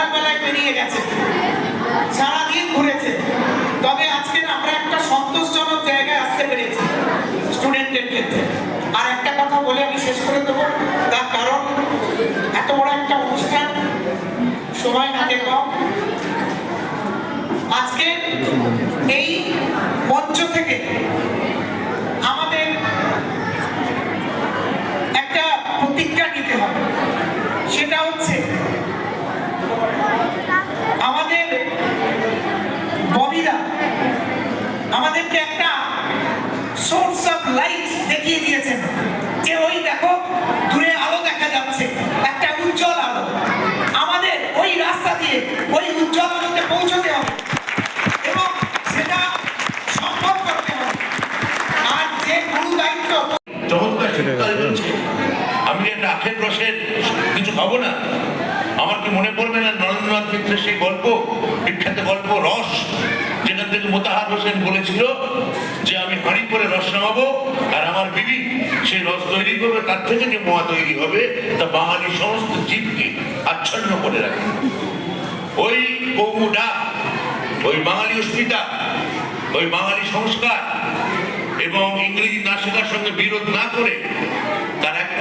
সকালবেলায় বেরিয়ে গেছে। সারাদিন ঘুরেছে। তবে আজকে আমরা একটা সন্তোষজনক জায়গায় আসতে পেরেছি স্টুডেন্টের ক্ষেত্রে। আর একটা কথা বলে আমি শেষ করে দেবো। তার কারণ, এত বড় একটা অনুষ্ঠান, সময় হাতে কম। আজকে এই মঞ্চ থেকে আমাদের একটা প্রতিজ্ঞা নিতে হবে। সেটা হচ্ছে আমাদের ববিরা আমাদেরকে একটা সোর্স অফ লাইট দেখিয়ে দিয়েছেন যে ওই দেখো, দূরে আলো দেখা যাচ্ছে, একটা উজ্জ্বল আলো। আমাদের ওই রাস্তা দিয়ে ওই উজ্জ্বল আলোতে পৌঁছতে হবে এবং সেটা সম্ভব করতে হবে। আর যে গুরু দায়িত্ব, চমৎকার আমি একটা আখের রসের কিছু খাব না মনে পড়বে না নরেন্দ্রনাথ মিত্রের সেই গল্প, বিখ্যাত গল্প রস, যেখান থেকে মোতাহার হোসেন বলেছিল যে আমি হাঁড়ি করে রস নামাবো আর আমার বিবি সেই রস তৈরি করবে, তার থেকে যে মোয়া তৈরি হবে, তা বাঙালি সমস্ত জীবকে আচ্ছন্ন করে রাখে। ওই কৌমু ওই বাঙালি অস্মিতা, ওই বাঙালি সংস্কার এবং ইংরেজি না শেখার সঙ্গে বিরোধ না করে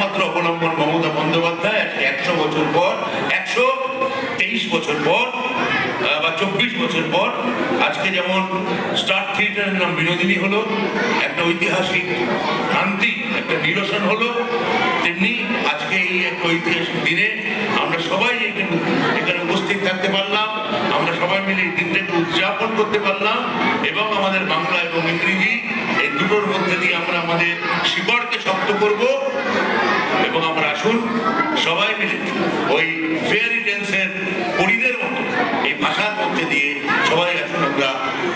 একমাত্র অবলম্বন মমতা বন্দ্যোপাধ্যায় আজকে একশো বছর পর, একশো তেইশ বছর পর বা চব্বিশ বছর পর, আজকে যেমন স্টার থিয়েটারের নাম বিনোদিনী হলো, একটা ঐতিহাসিক ক্রান্তি একটা নিরসন হলো, তেমনি আজকে এই একটা ঐতিহাসিক দিনে আমরা সবাই এখানে এখানে উপস্থিত থাকতে পারলাম, আমরা সবাই মিলে এই দিনটাকে উদযাপন করতে পারলাম, এবং আমাদের বাংলা এবং ইংরেজি এই দুটোর মধ্যে দিয়ে আমরা আমাদের শিকড়কে শক্ত করব। এবং আমরা আসুন সবাই মিলে ওই ফেয়ারি টেন্সের পরিদের মতো এই ভাষার মধ্যে দিয়ে সবাই আসুন আমরা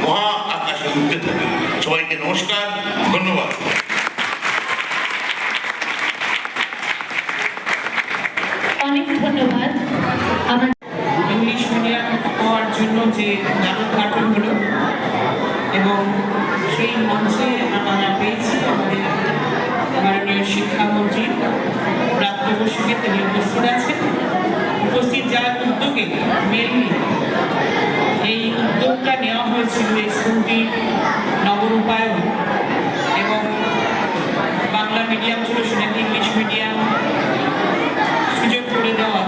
মহা আকাশে উঠতে থাকি। সবাইকে নমস্কার ধন্যবাদ। অনেক ধন্যবাদ। আমার ইংলিশ মিডিয়াম হওয়ার জন্য যে নাটক কার্টুন হলো এবং সেই মঞ্চে আমরা পেয়েছি মাননীয় শিক্ষামন্ত্রী প্রাপ্ত বসুকে তিনি উপস্থিত আছেন। উপস্থিত যাওয়ার উদ্যোগে মেনলি এই উদ্যোগটা নেওয়া হয়েছিল এই স্কুলটির নবরূপায়ণ এবং বাংলা মিডিয়াম ছিল, সেটাকে ইংলিশ মিডিয়াম সুযোগ করে দেওয়া।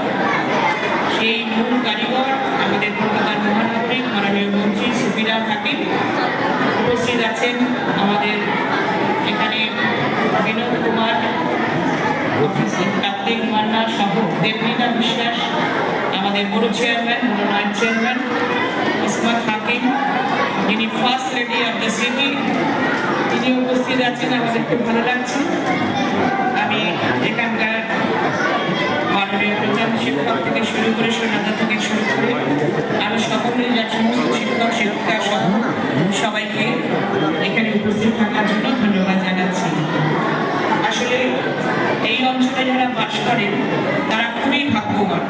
সেই মূল কারিগর আমাদের কলকাতার মহানগরীর মাননীয় মন্ত্রী সুফিরা হাকিম উপস্থিত আছেন আমাদের এখানে বিনোদ কুমার কার্তিক মান্না সহ দেবলীনা বিশ্বাস, আমাদের বড় চেয়ারম্যান মনোনয়ন চেয়ারম্যান ইসমাত হাকিম যিনি first lady of the city তিনি উপস্থিত আছেন, আমাদের খুব ভালো লাগছে। আমি এখানকার মাননীয় প্রধান শিক্ষক থেকে শুরু করে সোনাদা থেকে শুরু করে আরও সকলের যা সমস্ত শিক্ষক, শিক্ষিকা সহ সবাইকে এখানে উপস্থিত থাকার জন্য ধন্যবাদ জানাচ্ছি। আসলে এই অঞ্চলে যারা বাস করেন তারা খুবই ভাগ্যবান।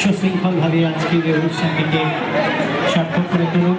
সুশৃঙ্খলভাবে আজকের এই অনুষ্ঠানটিকে সার্থক করে তুলুন।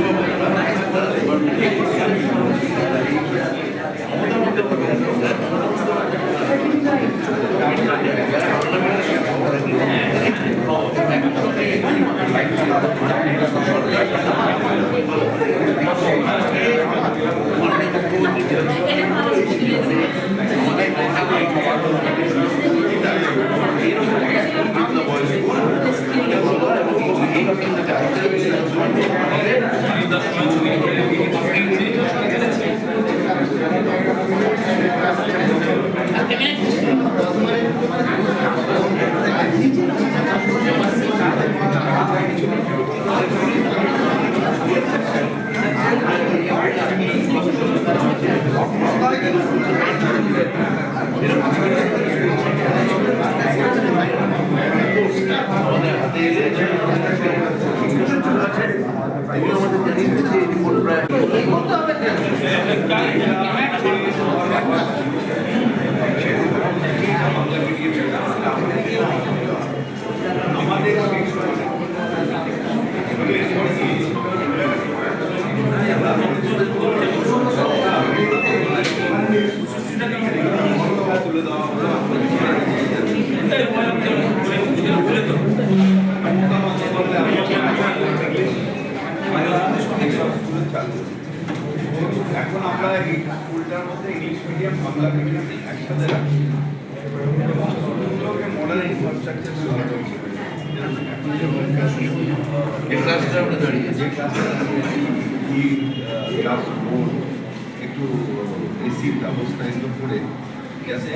যাতে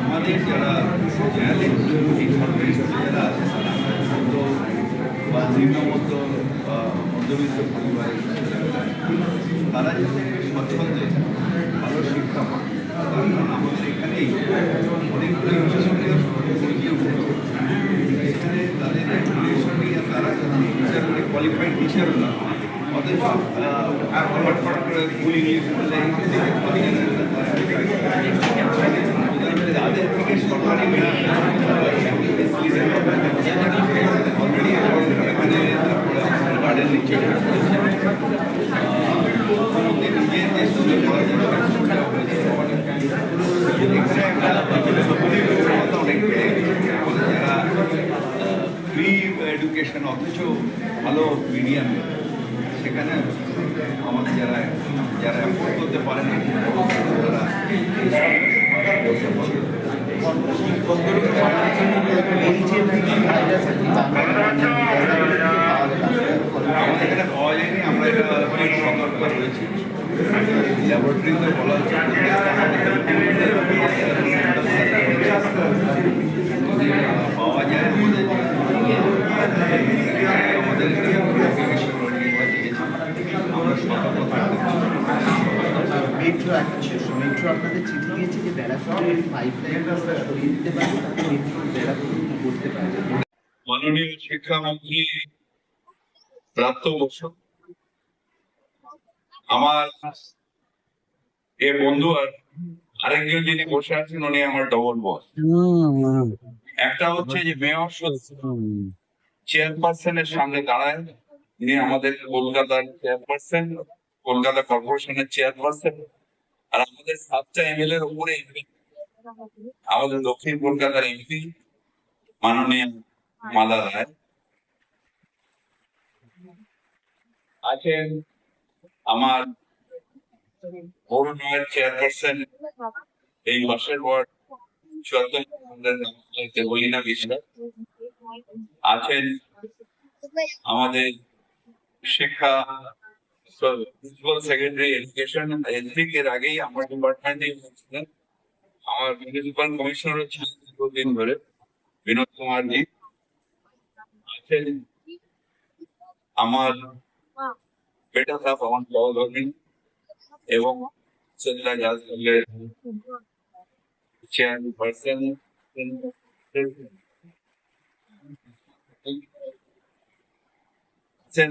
আমাদের যারা জেনারেলি এই সরকারি স্কুলে যারা আছে তারা মধ্য বা নিম্নমধ্য বা মধ্যবিত্ত পরিবারের ছেলেমেয়েরা, তারা যাতে স্বচ্ছন্দে ভালো শিক্ষা পান তার কারণ আমাদের এখানেই অনেকগুলো ইনস্টিটিউটে গড়িয়ে উঠেছে এখানে তাদের রিলেশনই তারা টিচার মানে কোয়ালিফাইড টিচার না অথচ ফট ফট করে ফুল ইংলিশ বললে ফ্রি এডুকেশন অথচ ভালো মিডিয়াম সেখানে আমাদের যারা যারা অ্যাফোর্ড করতে পারে না তারা ল্যাবরেটরিতে বলা হচ্ছে পাওয়া যায় আমাদের আমরা সতর্ক থাকতে আপনাদের চিঠি যে মাননীয় শিক্ষামন্ত্রী প্রাপ্ত আমার এ বন্ধু আর আরেকজন যিনি বসে আছেন, উনি আমার ডবল বস একটা হচ্ছে যে মেয়র চেয়ারপারসনের সামনে দাঁড়ায় ইনি আমাদের কলকাতার চেয়ারপারসন কলকাতা কর্পোরেশনের চেয়ারপারসন আর আমাদের সাতটা এমএলএর উপরে MP, আমাদের দক্ষিণ কলকাতার এমপি মাননীয় মালা রায় আছেন আমার অরুণয়ের চেয়ারপারসন এই মাসের বিশ্বাস আছেন আমাদের শিক্ষা সেক্রেটারি এডুকেশন এসপিক এর আগেই আমার ডিপার্টমেন্টে আমার মিউনিসিপাল কমিশনার ছিলেন দীর্ঘদিন ধরে বিনোদ কুমার জি আছেন আমার বেটা সাহেব আমার এবং গার্লস স্কুলের চেয়ারপারসন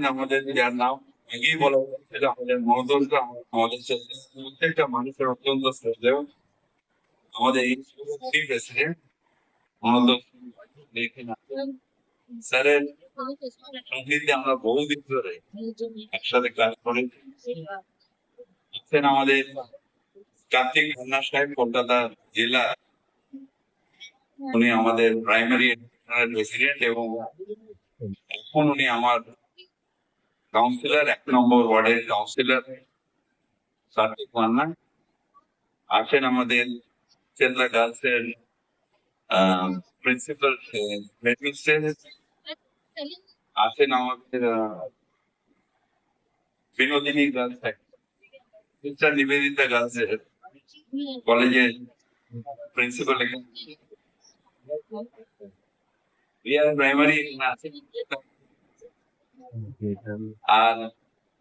আমাদের যার নাম আগেই বলা হয়েছিল আমাদের আমাদের প্রত্যেকটা মানুষের অত্যন্ত আমাদের এই প্রেসিডেন্ট স্যারের আমরা বহুদিন ধরে একসাথে ক্লাস করে আছেন আমাদের কার্তিক ভান্না সাহেব, কলকাতা জেলা। উনি আমাদের প্রাইমারি প্রেসিডেন্ট এবং এখন উনি আমার কাউন্সিলর এক নম্বর ওয়ার্ডের কাউন্সিলর কার্তিক মান্না আছেন আমাদের চেতলা গার্লসের প্রিন্সিপাল আছেন আমাদের আহ, বিনোদিনী গার্লস সিস্টার নিবেদিতা গার্লসের কলেজের প্রিন্সিপাল রিয়াল প্রাইমারি আর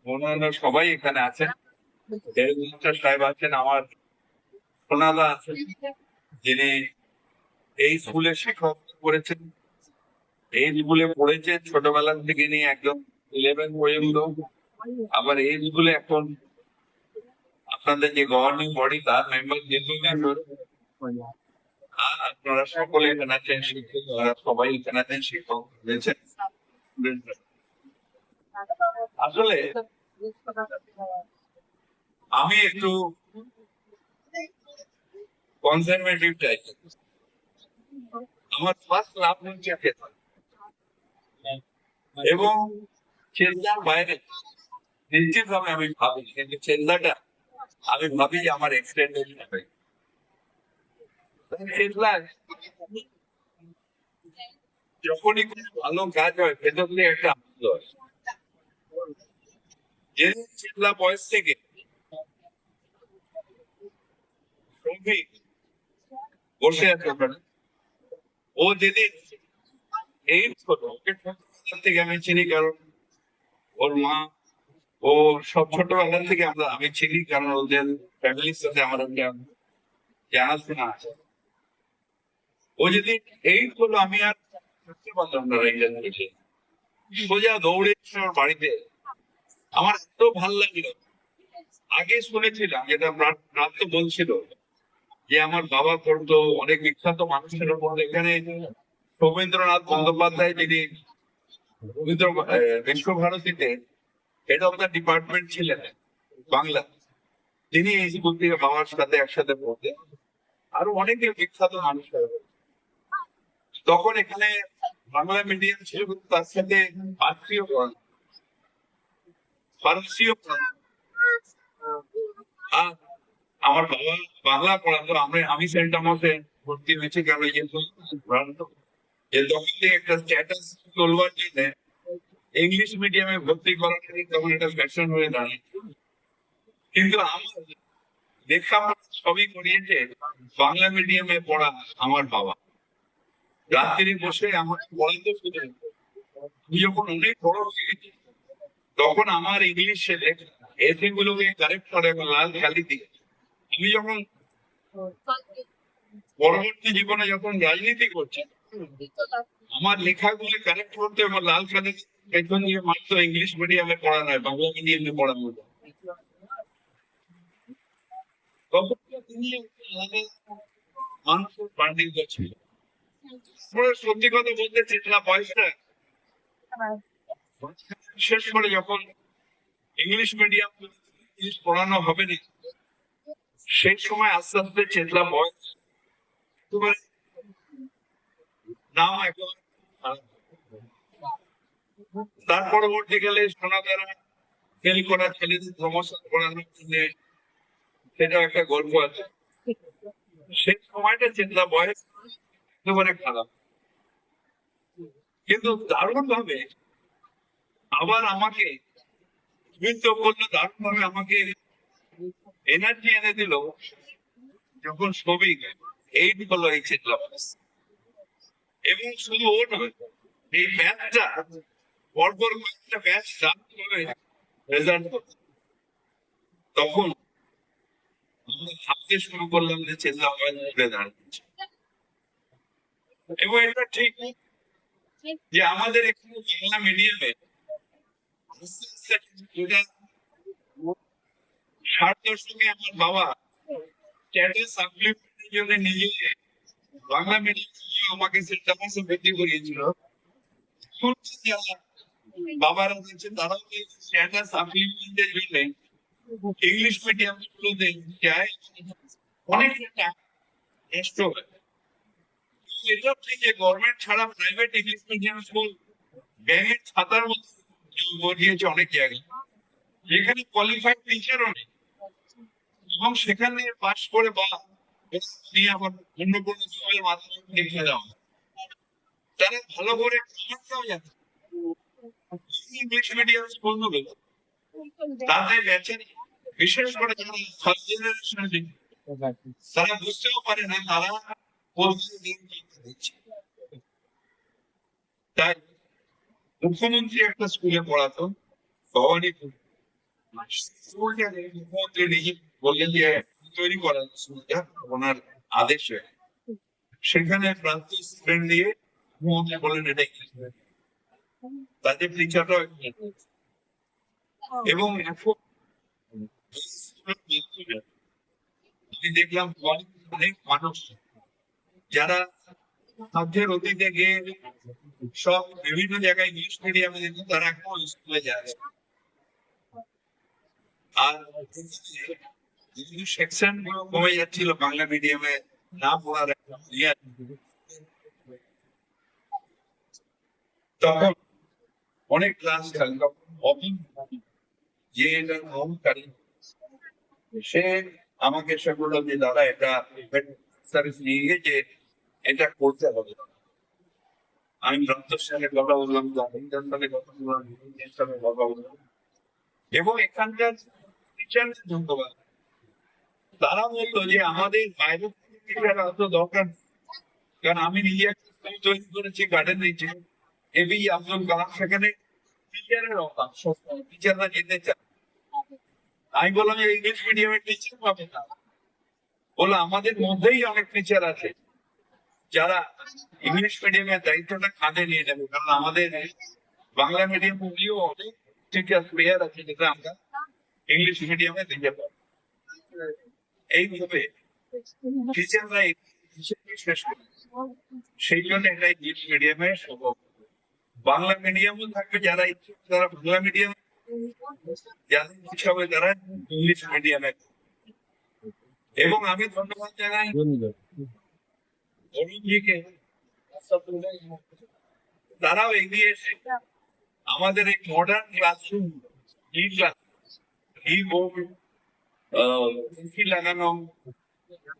অন্যান্য সবাই এখানে আছেন সাহেব আছেন, আমার সোনাদা আছেন, যিনি এই স্কুলে শিক্ষক করেছেন। এই স্কুলে পড়েছেন ছোটবেলা থেকে নিয়ে একদম ইলেভেন পর্যন্ত। আবার এই স্কুলে এখন আপনাদের যে গভর্নিং বডি তার মেম্বার দীর্ঘদিন ধরে আর আপনারা সকলে এখানে আছেন, শিক্ষক সবাই এখানে আছেন, শিক্ষক রয়েছেন। আসলে আমি একটু কনজারভেটিভ টাইপ আমার ফার্স্ট লাভ হচ্ছে এবং বাইরে আমি ভাবি কিন্তু চেন্নাটা আমি ভাবি যে আমার এক্সটেন্ডেড যখনই কোনো ভালো কাজ হয়, ভেতর একটা আনন্দ হয় যেদিন বয়স থেকে। শ্রমিক বসে আছে ওখানে ও যেদিন থেকে আমি চিনি, কারণ ওর মা, ও সব ছোটবেলা থেকে আমরা, আমি চিনি, কারণ ওদের ফ্যামিলির সাথে আমার একটা জানাশোনা আছে। ও যদি এই হলো আমি আর থাকতে পারলাম না রেঞ্জার সোজা দৌড়ে বাড়িতে আমার এত ভালো লাগল। আগে শুনেছিলাম, যেটা প্রাপ্ত বলছিল যে আমার বাবা করতো অনেক বিখ্যাত মানুষের উপর। এখানে রবীন্দ্রনাথ বন্দ্যোপাধ্যায় যিনি রবীন্দ্র বিশ্বভারতীতে হেড অফ দ্য ডিপার্টমেন্ট ছিলেন, বাংলা। তিনি এই স্কুল থেকে বাবার সাথে একসাথে পড়তেন। আরও অনেক বিখ্যাত মানুষ তখন এখানে বাংলা মিডিয়াম ছিল, তার সাথে আত্মীয় আমার বাবা বাংলা পড়াতো আমরা আমি সেন্ট থমাসে ভর্তি হয়েছি যে যে তখন থেকে একটা স্ট্যাটাস তোলবার জন্য ইংলিশ মিডিয়ামে ভর্তি করাটা তখন একটা ফ্যাশন হয়ে দাঁড়িয়ে। কিন্তু আমার দেখা সবই করিয়েছে বাংলা মিডিয়ামে পড়া আমার বাবা। রাত্রি বসে পড়াতে শুধু যখন অনেক বড় হয়ে তখন আমার ইংলিশে এসে গুলোকে কারেক্ট করে লাল খালি দিয়ে আমি যখন পরবর্তী জীবনে যখন রাজনীতি করছি, আমার লেখাগুলো কারেক্ট করতে আমার লাল খালি পেছন দিয়ে মাত্র ইংলিশ মিডিয়ামে পড়া নয়, বাংলা মিডিয়ামে পড়ানো হতো। মানুষের পাণ্ডিত্য ছিল সত্যি কথা বলতে চেতনা বয়সটা বিশেষ করে যখন ইংলিশ মিডিয়াম পড়ানো হবে না, সেই সময় আস্তে আস্তে চেতলা একেবারে নাম এখন তার পরবর্তীকালে সোনাদারা ফেল করা ছেলেদের প্রমোশন করানোর জন্য সেটা একটা গল্প আছে। সেই সময়টা চিন্তা বয়স একেবারে খারাপ। কিন্তু দারুণ ভাবে আবার আমাকে উদ্বুদ্ধ করল আমাকে এনার্জি এনে দিল যখন শ্রমিক এইট হলো এবং শুধু ও নয়, এই পরপর কয়েকটা ম্যাচ রেজাল্ট তখন আমরা ভাবতে শুরু করলাম যে চেল্লা ঘুরে এবং এটা ঠিক যে আমাদের এখানে বাংলা মিডিয়ামে ষাট দশকে আমার বাবা ইংলিশ মিডিয়াম ঠিক গভর্নমেন্ট ছাড়া প্রাইভেট ইংলিশ মিডিয়াম স্কুল ব্যাঙের ছাতার মতো গড়িয়েছে অনেক জায়গায় যেখানে কোয়ালিফাইড টিচারও নেই। এবং সেখানে পাস করে বা নিয়ে আবার অন্য কোনো স্কুলের মাধ্যমে লিখে দেওয়া তারা ভালো করে পড়াটাও জানে। ইংলিশ মিডিয়াম স্কুলগুলো তাদের ব্যাচের বিশেষ করে যারা তারা বুঝতেও পারে না তারা কোথায় দিন দিচ্ছে। তাই মুখ্যমন্ত্রী একটা স্কুলে পড়াতো। ভবানীপুর মুখ্যমন্ত্রী নিজে বললেন যে তৈরি করার স্কুলটা ওনার আদেশে সেখানে প্রান্ত স্টুডেন্ট দিয়ে মুখ্যমন্ত্রী বললেন, এটা medium। তাদের টিচাররাও এবং এখন দেখলাম অনেক মানুষ যারা সাধ্যের অতীতে গিয়ে সব বিভিন্ন জায়গায় ইংলিশ মিডিয়ামে যেত তারা এখন স্কুলে যায় আর সেকশনগুলো কমে যাচ্ছিল বাংলা মিডিয়ামে না পড়ার তখন অনেক ক্লাস খালি যে এটা অহংকারী সে আমাকে সে বলল যে দাদা এটা সার্ভিস নিয়ে যে এটা করতে হবে। আমি ডক্টর সাথে কথা বললাম সাথে কথা বললাম সাথে কথা বললাম। এবং এখানকার ধন্যবাদ। তারা বলল যে, আমাদের বাইরে টিচার অত দরকার কারণ আমি নিজে তৈরি করেছি গার্ডেন নিচে এবি আব্দুল কালাম, সেখানে টিচারের অভাব টিচাররা যেতে চায়। আমি বললাম ইংলিশ মিডিয়ামের টিচার পাবে না। বলল, আমাদের মধ্যেই অনেক টিচার আছে। যারা ইংলিশ মিডিয়ামের দায়িত্বটা কাঁধে নিয়ে নেবে, কারণ আমাদের বাংলা মিডিয়াম গুলিও অনেক টিচার প্লেয়ার আছে যেটা আমরা ইংলিশ মিডিয়ামে দিতে পারি এইভাবে টিচাররা শেষ করে সেই জন্য এটা ইংলিশ মিডিয়ামে সম্ভব বাংলা মিডিয়ামও থাকবে যারা ইচ্ছুক তারা বাংলা মিডিয়াম যাদের ইচ্ছা হবে তারা ইংলিশ মিডিয়ামে এবং আমি ধন্যবাদ জানাই। তারাও এগিয়ে এসে। আমাদের এই মডার্ন ক্লাসরুম লাগানো,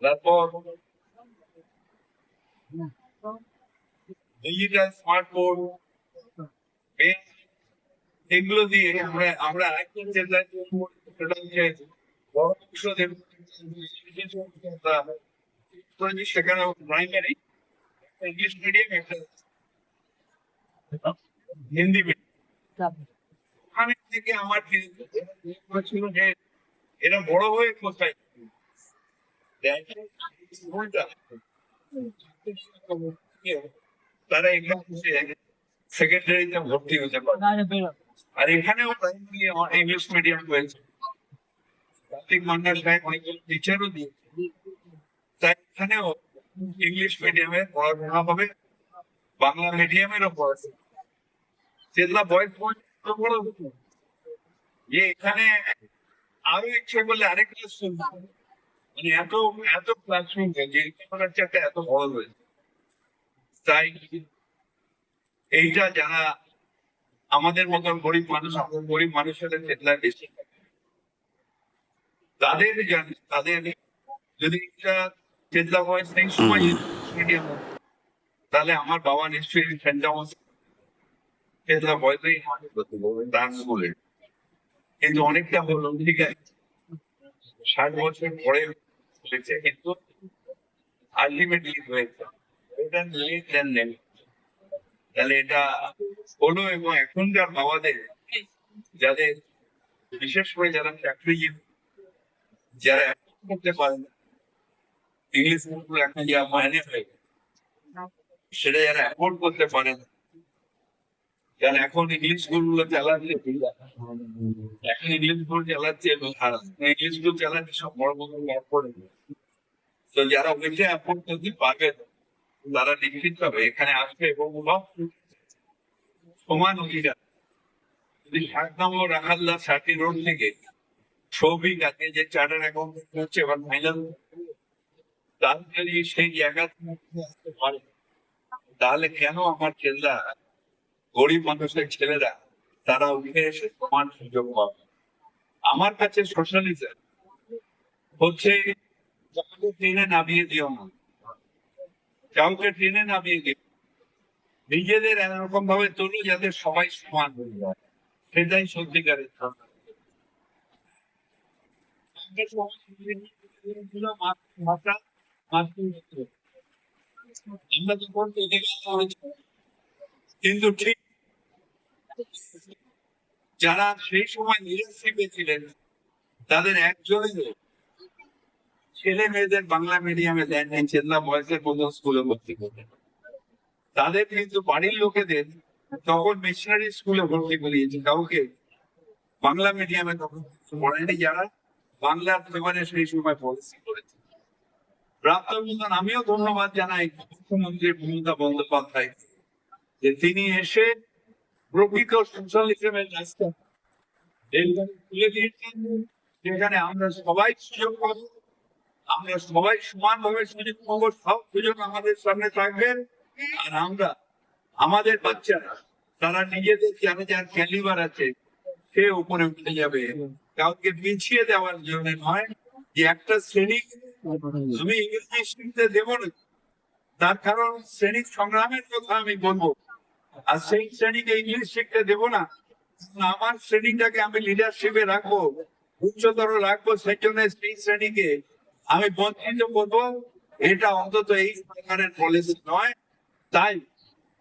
তারপর ডিজিটাল স্মার্ট বোর্ড এগুলো দিয়ে আমরা আমরা আরেকটা সেটা হচ্ছে বড় সেখানে প্রাইমারি এরা বড় হয়ে কোথায় আর এখানেও ইংলিশ মিডিয়াম হয়েছে। কার্তিক মান্নার সাহেব অনেকজন টিচারও দিয়েছে। তাই এখানেও ইংলিশ মিডিয়ামে পড়াশোনা হবে, বাংলা মিডিয়ামেরও পড়াশোনা সেগুলা বয়স বড় যে এখানে আরও ইচ্ছে করলে আরেক মানে এত এত ক্লাসরুম যে একটা এত বড় হয়েছে তাই এইটা যারা আমাদের মতন গরিব মানুষ গরিব মানুষের চেতনায় বেশি। তাদের তাদের যদি এটা চেতনা বয়স নেই সময় মিডিয়াম তাহলে আমার বাবা নিশ্চয়ই বয়সেই তার স্কুলে কিন্তু অনেকটা হলো ঠিক আছে। ষাট বছর পরে হয়েছে কিন্তু আলটিমেটলি হয়েছে। এটা লেট দেন নেন তাহলে এটা হলো এবং এখনকার বাবাদের যাদের বিশেষ করে যারা চাকরিজীবী যারা করতে পারে না ইংলিশ স্কুল এখন যা মাইনে হয়ে গেছে, সেটা যারা অ্যাফোর্ড করতে পারে না যারা এখন ইংলিশ স্কুলগুলো চালাচ্ছে এখন ইংলিশ স্কুল চালাচ্ছে ইংলিশ স্কুল চালাচ্ছে সব বড় বড় অ্যাফোর্ড তো যারা ওইটা অ্যাফোর্ড করতে পারবে তারা নিশ্চিত হবে এখানে আসবে এবং সমান অধিকার। যদি ষাট নম্বর রাখাল্লা ষাটি রোড থেকে সৌভিক আজকে যে চার্টার অ্যাকাউন্ট হচ্ছে এবার ফাইনাল যদি সেই আসতে পারে। তাহলে কেন আমার ছেলেরা, গরিব মানুষের ছেলেরা, তারা উঠে এসে সমান সুযোগ পাবে? আমার কাছে সোশ্যালিজম হচ্ছে কাউকে ট্রেনে নামিয়ে দিও না। কাউকে ট্রেনে নামিয়ে দিও নিজেদের এরকম ভাবে তোলো যাতে সবাই সমান হয়ে যায়। সেটাই সত্যিকারের ধর্ম। আমরা যখন কিন্তু ঠিক যারা সেই সময় লিডারশিপে ছিলেন তাদের একজনের ছেলে মেয়েদের বাংলা মিডিয়ামে দেন নেই চেতনা বয়সের মতো স্কুলে ভর্তি করতেন তাদের কিন্তু বাড়ির লোকেদের তখন মিশনারি স্কুলে ভর্তি করিয়েছে, কাউকে বাংলা মিডিয়ামে তখন পড়েনি যারা বাংলার ফেভারে সেই সময় পলিসি করেছে। প্রাপ্ত আমিও ধন্যবাদ জানাই মুখ্যমন্ত্রী মমতা বন্দ্যোপাধ্যায় যে তিনি এসে প্রকৃত সোশ্যালিজমের রাস্তা তুলে দিয়েছেন, যেখানে আমরা সবাই সুযোগ পাবো, আমরা সবাই সমানভাবে সুযোগ পাবো, সব সুযোগ আমাদের সামনে থাকবে। আর আমরা, আমাদের বাচ্চারা, তারা নিজেদের যারা যার ক্যালিবার আছে, সে উপরে উঠে যাবে। কাউকে পিছিয়ে দেওয়ার জন্য নয় একটা শ্রেণি আমি ইংরেজি শিখতে দেবো না। তার কারণ শ্রেণি সংগ্রামের কথা আমি বলব। আর সেই শ্রেণীকে ইংলিশ শিখতে দেবো না। আমার শ্রেণীটাকে আমি লিডারশিপে রাখব, উচ্চতর রাখব, সেই জন্য সেই শ্রেণীকে আমি বঞ্চিত করব। এটা অন্তত এই সরকারের পলিসি নয়। তাই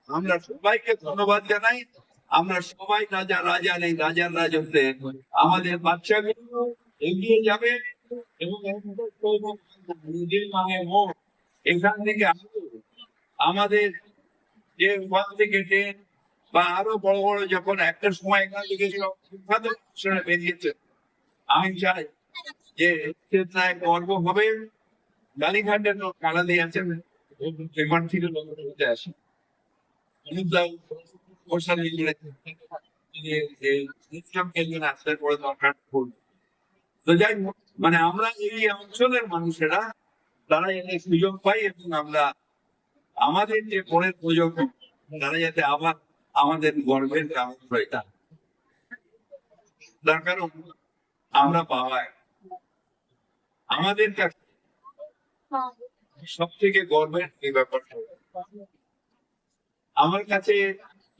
আমরা সবাইকে ধন্যবাদ জানাই। আমরা সবাই রাজা রাজা নেই, রাজার রাজত্বে আমাদের বাচ্চাগুলো এগিয়ে যাবে। এবং নিজের মানে হোক এখান থেকে আমাদের যে ওয়ান থেকে টেন বা আরও বড় বড় যখন একটা সময় এখান থেকে সব বেরিয়েছে। আমি চাই যে চেতনায় গর্ব হবে কালীঘাটের লোক কালা দিয়ে আছেন এখান থেকে লোক উঠে আসে। অনুদান ঘোষণা করে যে ইসলাম কেন্দ্রে আসার পরে দরকার পড়বে তো যাই মানে আমরা এই অঞ্চলের মানুষেরা, তারা যাতে সুযোগ পাই এবং আমরা আমাদের যে পরের প্রজন্ম, তারা যাতে আবার আমাদের গর্বের কারণ হয় তার কারণ আমরা পাওয়ায় আমাদের কাছে সব থেকে গর্বের এই ব্যাপারটা। আমার কাছে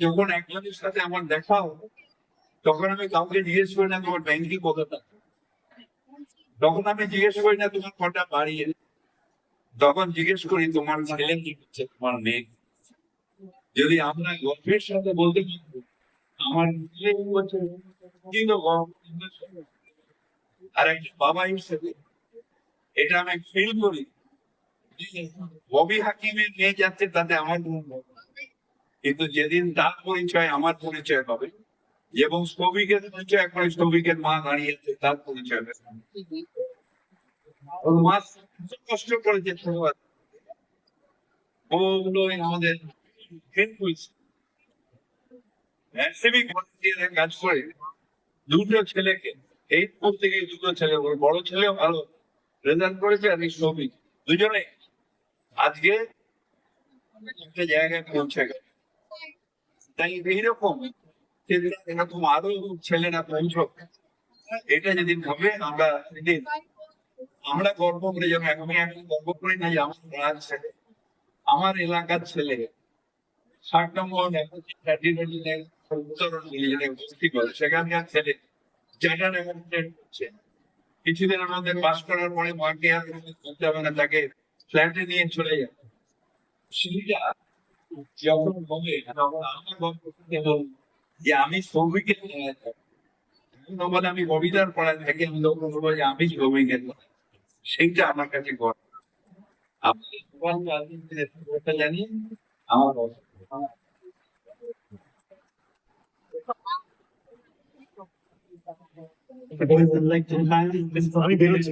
যখন একজনের সাথে আমার দেখা তখন আমি কাউকে জিজ্ঞেস করি না, তোমার ব্যাংকিং কতটা তখন আমি জিজ্ঞেস করি, না, তোমার কটা বাড়ি? তখন জিজ্ঞেস করি, তোমার ছেলে কি করছে? তোমার মেয়ে যদি আমরা গর্বের সাথে বলতে পারি, আমার কিন্তু আর বাবা হিসেবে এটা আমি ফিল করি ববি হাকিমের মেয়ে যাচ্ছে তাতে আমার কোনো কিন্তু যেদিন তার পরিচয়, আমার পরিচয় হবে এবং শ্রমিকের পরিচয় একবার শ্রমিকের মা দাঁড়িয়েছে তার পরিচয় মা কষ্ট আমাদের কাজ করে দুটো ছেলেকে, এই স্কুল থেকে দুটো ছেলে বড় ছেলেও ভালো রেজাল্ট করেছে আর এই শ্রমিক দুজনে আজকে একটা জায়গায় পৌঁছে তাই এইরকম এটা যদি ভাবে, আমরা যদি আমরা গর্ব করে এখন গর্ব করি না যে আমার ছেলে। আমার এলাকার ছেলে ষাট নম্বর উত্তরণ কিছুদিনের মধ্যে পাস করার পরে হবে না, তাকে ফ্ল্যাটে নিয়ে চলে যাবে। যখন হবে আমার হবে যে আমি সৌভিকের বলে আমি কবিতার পড়ায় থাকি আমি তখন বলব যে আমি সৌভিকের সেইটা আমার কাছে গর্ব। আপনি ভগবান জানি আমার I would like to thank Mr. Village